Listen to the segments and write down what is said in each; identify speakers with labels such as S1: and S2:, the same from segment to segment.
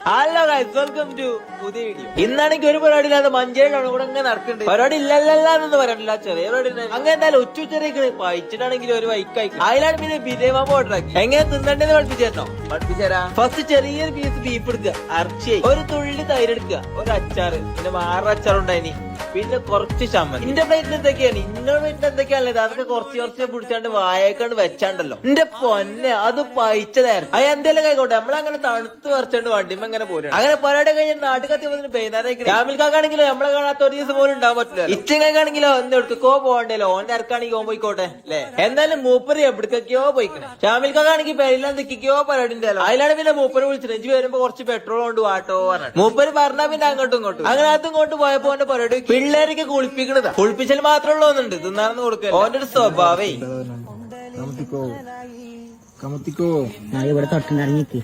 S1: Hello guys welcome to പുതിയ video ഇന്നാണെങ്കിൽ ഒരു പരിപാടി ഇല്ലാതെ മഞ്ചേരിയാണ് ഇവിടെ അങ്ങനെ നടക്കുന്നുണ്ട്. പരിപാടി ഇല്ലല്ലാന്ന് പറയാനില്ല ചെറിയ പരിപാടി. അങ്ങനെ എന്തായാലും ഉച്ച ഉച്ചരേക്ക് പഴിച്ചിട്ടാണെങ്കിൽ ഒരു വൈക്കായി അതിലാണ് പിന്നെ ബിരിയാണി ഓർഡർ ആക്കി. എങ്ങനെ തിന്നണ്ടെന്ന് പഠിപ്പിച്ചേട്ടോ? പഠിപ്പിച്ചേരാ ഫസ്റ്റ് ചെറിയൊരു പീസ് ബീഫ് എടുക്കുക അരച്ചി ഒരു തുള്ളി തൈര് എടുക്കുക ഒരു അച്ചാർ പിന്നെ വേറെ അച്ചാർ ഉണ്ടായി പിന്നെ കുറച്ച് ചമ്മന്തി. ഇന്റെ പ്ലേറ്റിൽ എന്തൊക്കെയാണ്? ഇന്ന പ്ലേറ്റിൽ എന്തൊക്കെയാണല്ലേ അതൊക്കെ കുറച്ച് കുറച്ച് പിടിച്ചാണ്ട് വായക്കാണ്ട് വെച്ചാണ്ടല്ലോ. എന്റെ പൊന്നെ അത് പൈച്ചതായിരുന്നു അത് എന്തെങ്കിലും കൈക്കോട്ടെ നമ്മളങ്ങനെ തണുത്ത് പറിച്ചാണ്ട് വണ്ടിമ്മ അങ്ങനെ പോരാ അങ്ങനെ പരിപാടി കഴിഞ്ഞ് നാട്ടിൽ കത്തിയപ്പോൾ വൈകുന്നേരം രാമിൽക്കാണെങ്കിലോ നമ്മളെ കാണാത്ത ഒരു ദിവസം പോലും ഉണ്ടാവാൻ പറ്റില്ല ഇച്ചങ്ങാണെങ്കിലോ എന്ത് എടുക്കോ പോകണ്ടല്ലോ ഓന്റെ ഇറക്കാണെങ്കിൽ ഓൻ പോയിക്കോട്ടെ. അല്ലേ? എന്തായാലും മൂപ്പര് എവിടേക്കൊക്കെയോ പോയിക്കണേ. ഷാമിൽക്കാണെങ്കിൽ പേരെല്ലാം നിൽക്കുകയോ പരിപാടി ഉണ്ടല്ലോ അതിലാണ് പിന്നെ മൂപ്പര് വിളിച്ചത്. എഞ്ചി വരുമ്പോ കുറച്ച് പെട്രോൾ കൊണ്ട് വാട്ടോ പറഞ്ഞു മൂപ്പര് പറഞ്ഞാ പിന്നെ അങ്ങോട്ടും ഇങ്ങോട്ടും. അങ്ങനെ അതും ഇങ്ങോട്ട് പോയപ്പോ ഓന്റെ പരിപാടി പിള്ളേരൊക്കെ കുളിപ്പിക്കണതാ. കുളിപ്പിച്ചൽ മാത്രമുള്ള ഒന്നുണ്ട്. തിന്നാണെന്ന് കൊടുക്കുക ഓന്റെ ഒരു സ്വഭാവേ.
S2: കമത്തിക്കോ. കമത്തിക്കോ.
S3: ഞാൻ ഇവിടെ തൊട്ടുണ്ടിറങ്ങിക്ക്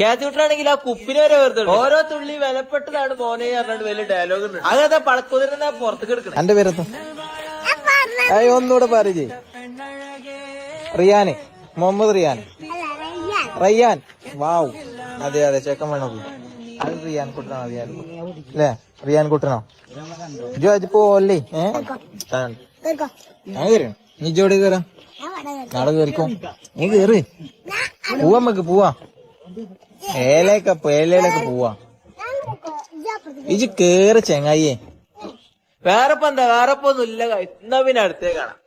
S1: കാറ്റുവിട്ടാണെങ്കിൽ ആ കുപ്പിനെ വരെ വെറുതെ ഓരോ തുള്ളി വിലപ്പെട്ടതാണ് മോനെ പറഞ്ഞിട്ട് വലിയ ഡയലോഗ് ഉണ്ട്. അങ്ങനത്തെ പളക്കുതിരുന്ന പുറത്തേക്ക് എടുക്കണം.
S2: എന്റെ പേരെന്താ? ഏയ് ഒന്നുകൂടെ പറയേ റിയാന്. മുഹമ്മദ് റിയാൻ റയ്യാൻ. വാവ്. അതെ അതെ ചെക്കൻ വേണം അത് റിയാൻ കുട്ടനാ റിയാൻ അല്ലേ റിയാൻ കുട്ടനോ? ജോ അജ് പോവല്ലേ ഏഹ് ഞാൻ കയറി നീ ജോടി കയറാം നാളെ കയറിക്കോ? നീ കേറ് പോവാ നമുക്ക് പോവാ. ഏലയൊക്കെ ഏലയിലൊക്കെ പോവാ. ഇജ് കേറ് ചെങ്ങായിയെ.
S1: വേറെ എന്താ? വേറെ ഒന്നും ഇല്ല എന്നാ പിന്നെ അടുത്തേ കാണാം.